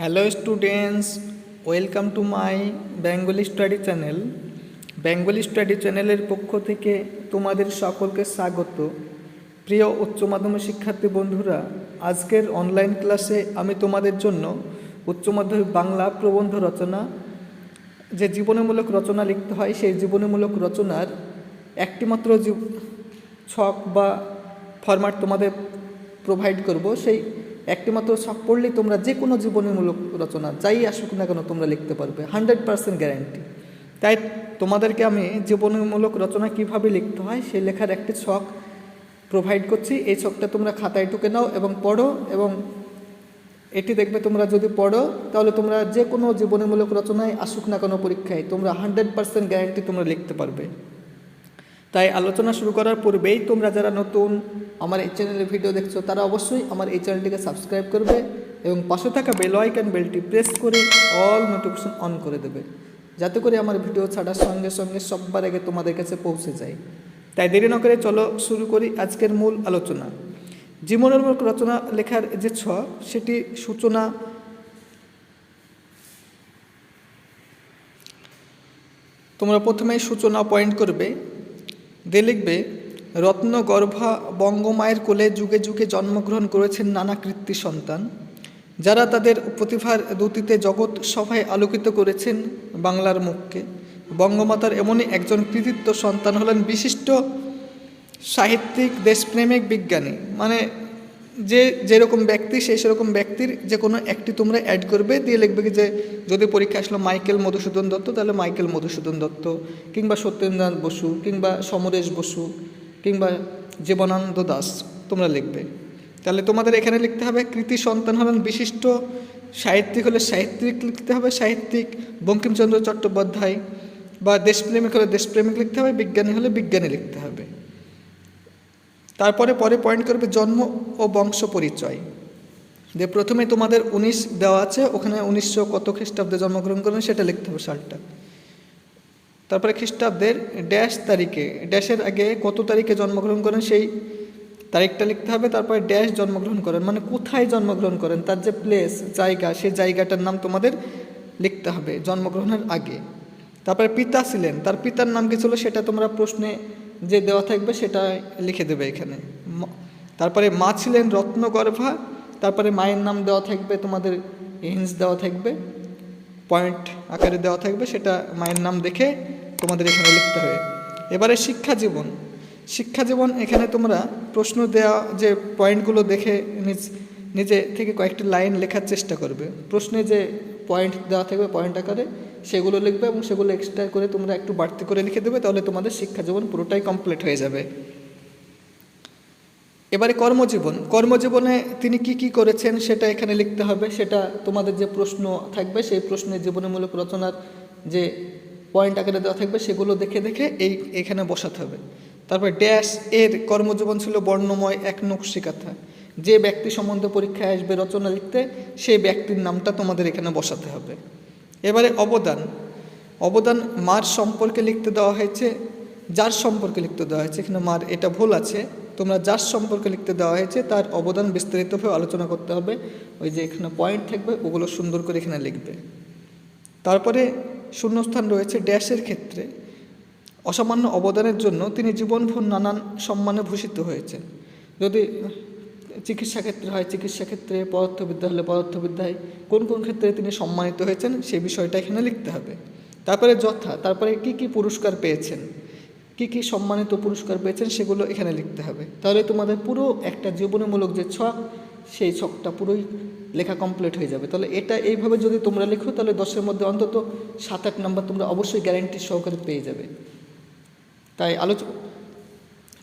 Hello students, welcome to my Bengali study channel. Bengali study চ্যানেলের পক্ষ থেকে তোমাদের সকলকে স্বাগত। প্রিয় উচ্চ মাধ্যমিক শিক্ষার্থী বন্ধুরা, আজকের অনলাইন ক্লাসে আমি তোমাদের জন্য উচ্চ মাধ্যমিক বাংলা প্রবন্ধ রচনা, যে জীবনীমূলক রচনা লিখতে হয়, সেই জীবনীমূলক রচনার একটিমাত্র ছক বা ফরম্যাট তোমাদের প্রোভাইড করব। সেই একটিমাত্র ছক পড়লেই তোমরা যে কোনো জীবনীমূলক রচনা, যাই আসুক না কেন তোমরা লিখতে পারবে, হান্ড্রেড পার্সেন্ট গ্যারান্টি। তাই তোমাদেরকে আমি জীবনীমূলক রচনা কীভাবে লিখতে হয় সেই লেখার একটি ছক প্রোভাইড করছি। এই ছকটা তোমরা খাতায় টুকে নাও এবং পড়ো এবং এটি দেখবে তোমরা যদি পড়ো, তাহলে তোমরা যে কোনো জীবনীমূলক রচনায় আসুক না কোনো পরীক্ষায় তোমরা হান্ড্রেড পার্সেন্ট গ্যারান্টি তোমরা লিখতে পারবে। তাই আলোচনা শুরু করার পূর্বেই তোমরা যারা নতুন আমার এই চ্যানেলে ভিডিও দেখছ, তারা অবশ্যই আমার এই চ্যানেলটিকে সাবস্ক্রাইব করবে এবং পাশে থাকা বেল আইকন বেলটি প্রেস করে অল নোটিফিকেশন অন করে দেবে, যাতে করে আমার ভিডিও ছাড়ার সঙ্গে সঙ্গে সববার আগে তোমাদের কাছে পৌঁছে যায়। তাই দেরি না করে চলো শুরু করি আজকের মূল আলোচনা। জীবনের রচনা লেখার যে ছ, সেটি সূচনা তোমরা প্রথমেই সূচনা পয়েন্ট করবে। দিয়ে লিখবে রত্নগর্ভা বঙ্গমায়ের কোলে যুগে যুগে জন্মগ্রহণ করেছেন নানা কৃত্তি সন্তান, যারা তাদের প্রতিভার দুতিতে জগৎ সভায় আলোকিত করেছেন বাংলার মুখকে। বঙ্গমাতার এমনই একজন কৃতিত্ব সন্তান হলেন বিশিষ্ট সাহিত্যিক, দেশপ্রেমিক, বিজ্ঞানী। মানে যে যেরকম ব্যক্তি সেই সেরকম ব্যক্তির যে কোনো একটি তোমরা অ্যাড করবে, দিয়ে লিখবে কি যে, যদি পরীক্ষা আসলো মাইকেল মধুসূদন দত্ত, তাহলে মাইকেল মধুসূদন দত্ত। কিংবা সত্যেন্দ্রনাথ বসু, কিংবা সমরেশ বসু, কিংবা জীবনানন্দ দাস, তোমরা লিখবে। তাহলে তোমাদের এখানে লিখতে হবে, কৃতি সন্তান হলেন বিশিষ্ট সাহিত্যিক হলে সাহিত্যিক লিখতে হবে, সাহিত্যিক বঙ্কিমচন্দ্র চট্টোপাধ্যায়, বা দেশপ্রেমিক হলে দেশপ্রেমিক লিখতে হবে, বিজ্ঞানী হলে বিজ্ঞানী লিখতে হবে। তারপরে পরে পয়েন্ট করবে জন্ম ও বংশ পরিচয়। যে প্রথমে তোমাদের উনিশ দেওয়া আছে, ওখানে উনিশশো কত খ্রিস্টাব্দে জন্মগ্রহণ করেন সেটা লিখতে হবে সালটা। তারপরে খ্রিস্টাব্দের ড্যাশ তারিখে ড্যাশের আগে কত তারিখে জন্মগ্রহণ করেন সেই তারিখটা লিখতে হবে, তারপরে ড্যাশ জন্মগ্রহণ করেন মানে কোথায় জন্মগ্রহণ করেন, তার যে প্লেস জায়গা, সেই জায়গাটার নাম তোমাদের লিখতে হবে জন্মগ্রহণের আগে। তারপরে পিতা ছিলেন, তার পিতার নাম কি ছিল সেটা তোমরা প্রশ্নে যে দেওয়া থাকবে সেটা লিখে দেবে এখানে। তারপরে মা ছিলেন রত্নগর্ভা, তারপরে মায়ের নাম দেওয়া থাকবে, তোমাদের হিন্স দেওয়া থাকবে পয়েন্ট আকারে দেওয়া থাকবে, সেটা মায়ের নাম দেখে তোমাদের এখানে লিখতে হবে। এবারে শিক্ষা জীবন। শিক্ষা জীবন, এখানে তোমরা প্রশ্ন দেওয়া যে পয়েন্টগুলো দেখে নিজ, নিজে থেকে কয়েকটি লাইন লেখার চেষ্টা করবে। প্রশ্নে যে পয়েন্ট দেওয়া থাকবে পয়েন্ট আকারে সেগুলো লিখবে এবং সেগুলো এক্সট্রা করে তোমরা একটু বাড়তি করে লিখে দেবে, তাহলে তোমাদের শিক্ষা জীবন পুরোটাই কমপ্লিট হয়ে যাবে। এবারে কর্মজীবন। কর্মজীবনে তিনি কি কি করেছেন সেটা এখানে লিখতে হবে। সেটা তোমাদের যে প্রশ্ন থাকবে, সেই প্রশ্নের জীবনীমূলক রচনার যে পয়েন্ট আকারে দেওয়া থাকবে, সেগুলো দেখে দেখে এই, এখানে বসাতে হবে। তারপর ড্যাশ এর কর্মজীবন ছিল বর্ণময় এক নকশিকাথা। যে ব্যক্তি সম্বন্ধে পরীক্ষায় আসবে রচনা লিখতে, সেই ব্যক্তির নামটা তোমাদের এখানে বসাতে হবে। এবারে অবদান। অবদান মার সম্পর্কে লিখতে দেওয়া হয়েছে, যার সম্পর্কে লিখতে দেওয়া হয়েছে এখানে মার এটা ভুল আছে। তোমরা যার সম্পর্কে লিখতে দেওয়া হয়েছে, তার অবদান বিস্তারিতভাবে আলোচনা করতে হবে। ওই যে এখানে পয়েন্ট থাকবে, ওগুলো সুন্দর করে এখানে লিখবে। তারপরে শূন্যস্থান রয়েছে ড্যাশের ক্ষেত্রে। অসামান্য অবদানের জন্য তিনি জীবনভর নানান সম্মানে ভূষিত হয়েছেন। যদি চিকিৎসা ক্ষেত্রে হয়, চিকিৎসা ক্ষেত্রে পদার্থবিদ্যা হলে পদার্থবিদ্যায় কোন কোন ক্ষেত্রে তিনি সম্মানিত হয়েছেন সেই বিষয়টা এখানে লিখতে হবে। তারপরে যথা, তারপরে কি কি পুরস্কার পেয়েছেন? কি কি সম্মানিত পুরস্কার পেয়েছেন সেগুলো এখানে লিখতে হবে। তাহলে তোমাদের পুরো একটা জীবনীমূলক যে ছক, সেই ছকটা পুরোই লেখা কমপ্লিট হয়ে যাবে। তাহলে এটা এইভাবে যদি তোমরা লিখো, তাহলে দশের মধ্যে অন্তত সাত আট নম্বর তোমরা অবশ্যই গ্যারেন্টি সহকারে পেয়ে যাবে। তাই আলোচ